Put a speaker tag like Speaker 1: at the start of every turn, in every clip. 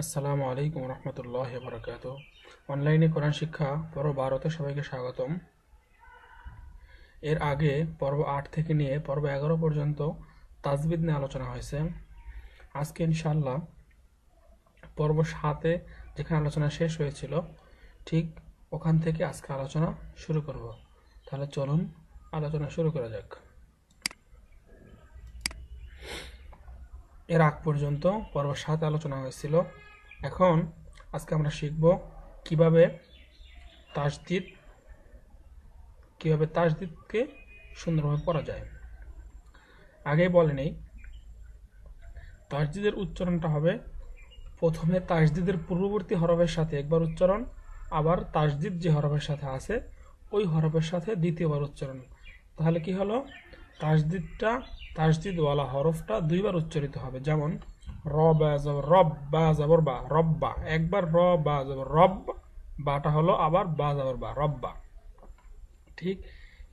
Speaker 1: আসসালামু আলাইকুম রহমতুল্লাহ বরকাত অনলাইনে কোরআন শিক্ষা, পর্ব বারোতে সবাইকে স্বাগতম। এর আগে পর্ব আট থেকে নিয়ে পর্ব এগারো পর্যন্ত তাজবিদ নিয়ে আলোচনা হয়েছে। আজকে ইনশাল্লাহ পর্ব সাতে যেখানে আলোচনা শেষ হয়েছিল, ঠিক ওখান থেকে আজকে আলোচনা শুরু করব। তাহলে চলুন আলোচনা শুরু করা যাক। এর আগ পর্যন্ত পর্ব সাত আলোচনা হয়েছিল। এখন আজকে আমরা শিখব কীভাবে তাসদিদ, কীভাবে তাসদিদকে সুন্দরভাবে পড়া যায়। আগেই বলে নেই, তাসদিদের উচ্চারণটা হবে, প্রথমে তাসদিদের পূর্ববর্তী হরফের সাথে একবার উচ্চারণ, আবার তাসদিদ যে হরফের সাথে আছে, ওই হরফের সাথে দ্বিতীয়বার উচ্চারণ। তাহলে কি হলো? তাসদিদটা তাসদিদওয়ালা হরফটা দুইবার উচ্চারিত হবে। যেমন র বা জবর রব বা জবর বা, রব্বা। একবার র বা জবর রব বাটা হলো আবার বা জবর বা, রব্বা। ঠিক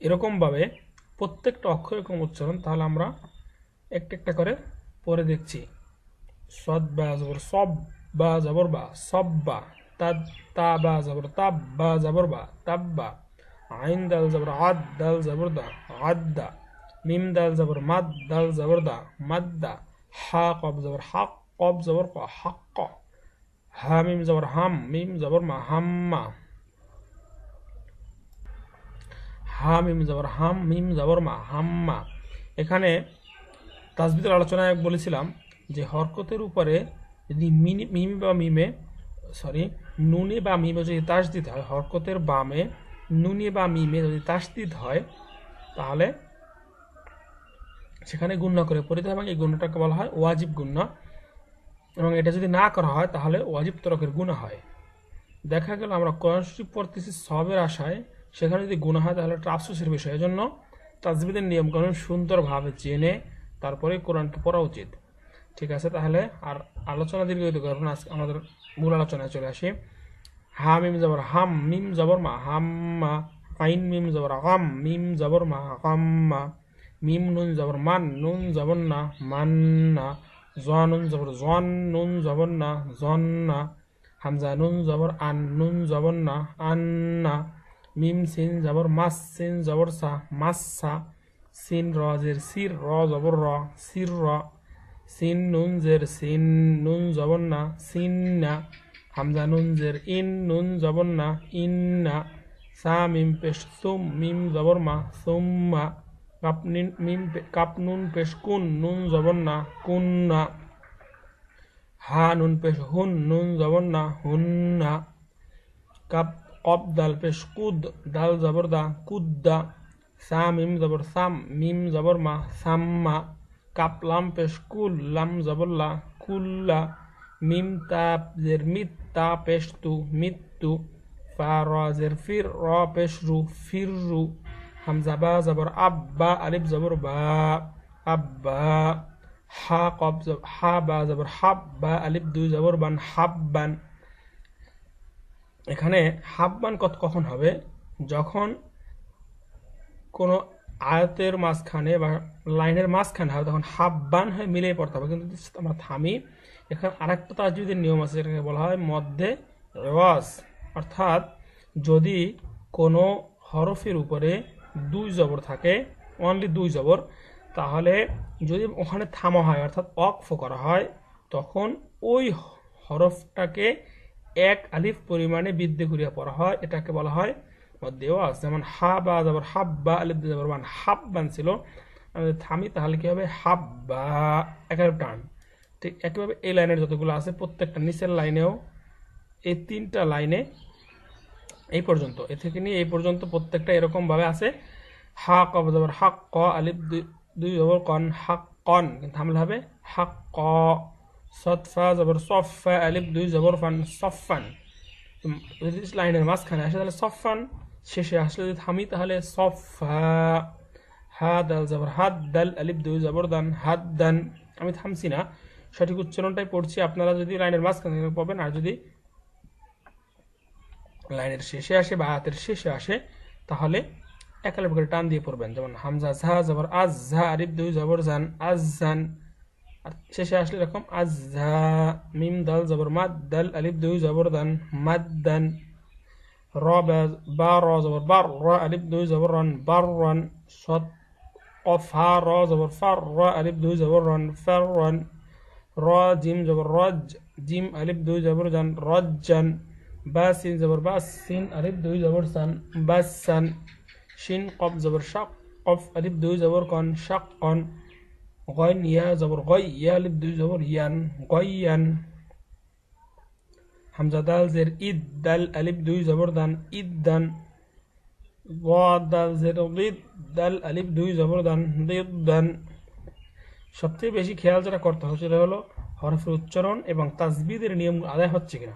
Speaker 1: এরকমভাবে প্রত্যেকটা অক্ষর এরকম উচ্চারণ, তাহলে আমরা একটা একটা করে পরে দেখছি। সদ বা জবর সব বা জবর বা, সব্বা। তাদ তা বা জবর তাব বা জবর বা, তাব্বা। আইন দাল জবর আদ দাল জবর দা, আদ্দা। মিম দাল জবর, মাদ দাল জবর দা মাদ্দা হা কব জবর হাক কব জবর ক হাক্ক হা মিম জবর, হাম, মিম জবর মা, হাম্মা। হা মিম জবর, হাম, মিম জবর মা, হাম্মা। এখানে তাজবিদের আলোচনায় বলেছিলাম যে হরকতের উপরে যদি মিম বা মিমে, সরি, নুনে বা মিমে যদি তাসদিদ হয়, হরকতের বামে নুনে বা মিমে যদি তাসদিদ হয়, তাহলে সেখানে গুণ্য করে পড়িতে হবে এবং এই গুণটাকে বলা হয় ওয়াজিব গুণ্য এবং এটা যদি না করা হয়, তাহলে ওয়াজিব তরকের গুণা হয়। দেখা গেল আমরা কোরআন পড়তেছি সবের আশায়, সেখানে যদি গুণা হয়, তাহলে একটা আফসোসের বিষয়। এজন্য তাজবিদের নিয়মকানুন সুন্দরভাবে জেনে তারপরে কোরআনকে পড়া উচিত। ঠিক আছে, তাহলে আর আলোচনা দীর্ঘিত করুন আজকে আমাদের মূল আলোচনায় চলে আসি। হা, মিম, জবর, হাম, মিম, জবর, মা, হাম্মা আইন মিম, জবর আম মিম, জবর, মা হাম্মা মিম নুন জবর, মান নুন জবর না মান্না জোয়া নুন জবর, জোয়ান নুন জবর না জন্না হামজা নুন জবর, আন নুন জবর না আন্না মিম সিন জবর, মাস সিন জবর সা মাসসা সিন র জের সির, র জবর র, সির র, সিন নুন জের সিন নুন জবর না সিন্না হামজা নুন জের ইন নুন জবর না ইন্না সা মিম পেশ, সুম মিম জবর মা সুম্মা কাপ নিন পেশ, কুন নুন জবর না কুন্না হা নুন পেশ, হুন নুন জবর না হুন্না কাপ কপ দাল পেশ, কুদ দাল জবর দা কুদ্দা সা মিম জবর, সাম মিম জবর মা সাম্মা কাপ লাম পেশ, কুল লাম জবর লা কুল্লা মিম তা জের মিত তা পেশ তু মিত্তু ফা র জের ফির, র পেশ রু, ফির রু হামজা বা জবর আব্বা আলিফ জবর বা আব্বা হা কব হা বা জবর হাব্বা আলিফ দুই জবর বান হাব্বান এখানে হাব্বান কত কখন হবে? যখন কোনো আয়তের মাঝখানে বা লাইনের মাঝখানে হবে, তখন হাব্বান হয়ে মিলিয়ে পড়তে হবে। কিন্তু যদি আমরা থামি, এখানে আরেকটা তাজবিদের নিয়ম আছে, যেটাকে বলা হয় মধ্যে রেওয়াজ। অর্থাৎ যদি কোনো হরফের উপরে দুই জবর থাকে অনলি দুই জবর। তাহলে যদি ওখানে থামা হয়, অর্থাৎ অক্ফ করা হয়, তখন ওই হরফটাকে এক আলিফ পরিমাণে বৃদ্ধি করিয়া পড়া হয়, এটাকে বলা হয় দেওয়াজ যেমন হা বা যাবার হাব্বা, আলিফ যাবার মান হাব্বান ছিল। থামি, তাহলে কি হবে? হাব্বা একের টান ঠিক একইভাবে এই লাইনের যতগুলো আছে, প্রত্যেকটা নিচের লাইনেও এই তিনটা লাইনে এই পর্যন্ত। এ থেকে নিয়ে এই পর্যন্ত প্রত্যেকটা এরকম ভাবে আছে হা কব জবর হাক ক, আলিফ দুই জবর কন, হাক কন, কিন্তু থামলে হবে। হাক ক সৎফা জবর, সফা আলিফ দুই, জবর, ফান সফান যদি লাইনের মাঝখানে আসে তাহলে সফান শেষে আসলে যদি থামি তাহলে সফা হা দাল জবর হাত দাল, আলিফ দুই, জবর, দান হাত দান। আমি থামছি না। সঠিক উচ্চারণটাই পড়ছি। আপনারা যদি লাইনের মাঝখানে পাবেন আর যদি লাইনের শেষে আসে বা আয়াতের শেষে আসে, তাহলে একালে বকরে টান দিয়ে পড়বেন। যেমন হামজা ঝা, জবর আজ ঝা, আরিফ দুই, জবর জান আজ জান। আর শেষে আসলে এরকম আজ ঝা, মিম, দল, জবর মাদ, দাল, আলিফ দুই, জবর দান, মাদ দান। র, বা র, জবর বার, র, আলিফ দুই, জবর রন, বার, রন। সদ অফা র, জবর ফার, র, আলিফ দুই, জবর রন, ফার, রন। র, জিম, জবর রজ জিম, আলিফ দুই, জবর জান রজ জান। سين زبر باس سين ألف دو زبر سن بسن شين قف زبر شق قف ألف دو زبر كن شقا غين يا زبر غي يا ألف دو زبر ين غين حمزة دال زر إد دال ألف دو زبر دان إدن ضاد دال زر ضد দাল আলিফ দুই জবর দান দান সবথেকে বেশি খেয়াল যেটা করতে হবে সেটা হলো হরফের উচ্চারণ এবং তাজবিদের নিয়ম আদায় হচ্ছে কিনা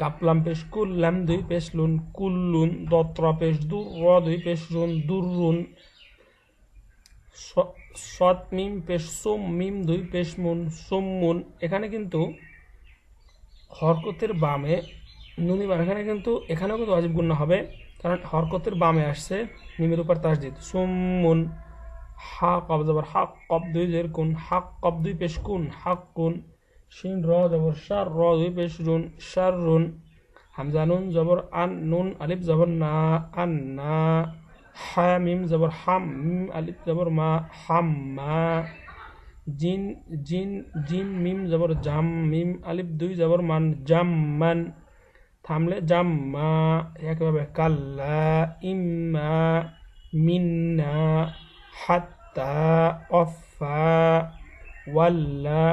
Speaker 1: কাপ লাম পেশ কুল, লাম দুই পেশ লুন কুল্লুন দত্রা পেশ দু, র দুই পেশ রুন দুররুন স- সৎ মিম পেশ সোম, মিম দুই পেশ মুন সোমমুন এখানে কিন্তু হরকতের বামে নুনি এখানে কিন্তু, এখানেও কিন্তু অজীব গুণ হবে, কারণ হরকতের বামে আসছে মিমের উপর তাসদিদ সুমুন হা কব জবর হাক কব দুই জের কুন হাক কব দুই পেশ কুন হাক কুন শিন র জবর শার র দুই পেশ রুন শার রুন হামজা নুন জবর আন নুন আলিফ জবর না আন না হা মিম জবর হাম মিম আলিফ জবর মা হাম মা জিন জিন জিম মিম জবর জাম মিম আলিফ দুই জবর মান জাম মান থামলে জাম্মা একভাবে কাল্লা ইম্মা মিন্না হাত্তা অফা ওয়াল্লা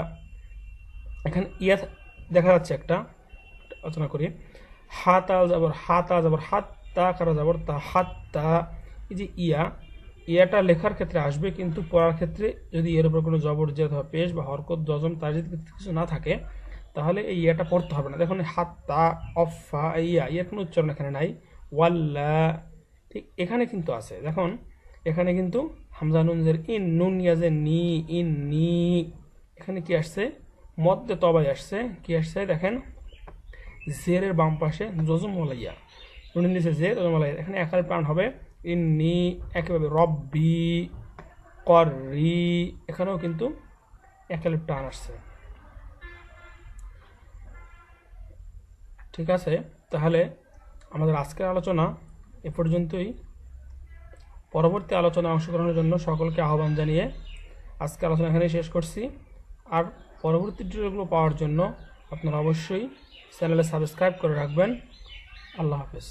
Speaker 1: এখানে ইয়া দেখা যাচ্ছে একটা, আলোচনা করি। হাতা যাবর হাতা যাবর হাত্তা কারা যাবর তা হাত্তা, এই যে ইয়া, ইয়াটা লেখার ক্ষেত্রে আসবে, কিন্তু পড়ার ক্ষেত্রে যদি এর উপর কোনো জবর, জেদ অথবা পেশ বা হরকত, জজম তার যদি কিছু না থাকে, তাহলে এই ইয়াটা পড়তে হবে না। দেখুন, হাত্তা, অফা ইয়া ইয়ার কোনো উচ্চারণ এখানে নাই। ওয়াল্লা, ঠিক এখানে কিন্তু আছে। দেখুন, এখানে কিন্তু হামজা নুনজের ইন, নুন, ইয়াজের নি, ইন, নি, এখানে কি আসছে? মদ্দে তবাই আসছে। কি আসছে? দেখেন জেরের বাম পাশে জজম মলাইয়া নুনের নিচে জের জজম এখানে একাল প্রাণ হবে। ইন্নি একেবারে রব্বি কররি এখানেও কিন্তু একালের টান আসছে। ঠিক আছে, তাহলে আমাদের আজকের আলোচনা এ পর্যন্তই। পরবর্তী আলোচনা অংশগ্রহণের জন্য সকলকে আহ্বান জানিয়ে আজকে আলোচনা এখানেই শেষ করছি। আর পরবর্তী টিউটোরিয়ালগুলো পাওয়ার জন্য আপনারা অবশ্যই চ্যানেলে সাবস্ক্রাইব করে রাখবেন। আল্লাহ হাফেজ।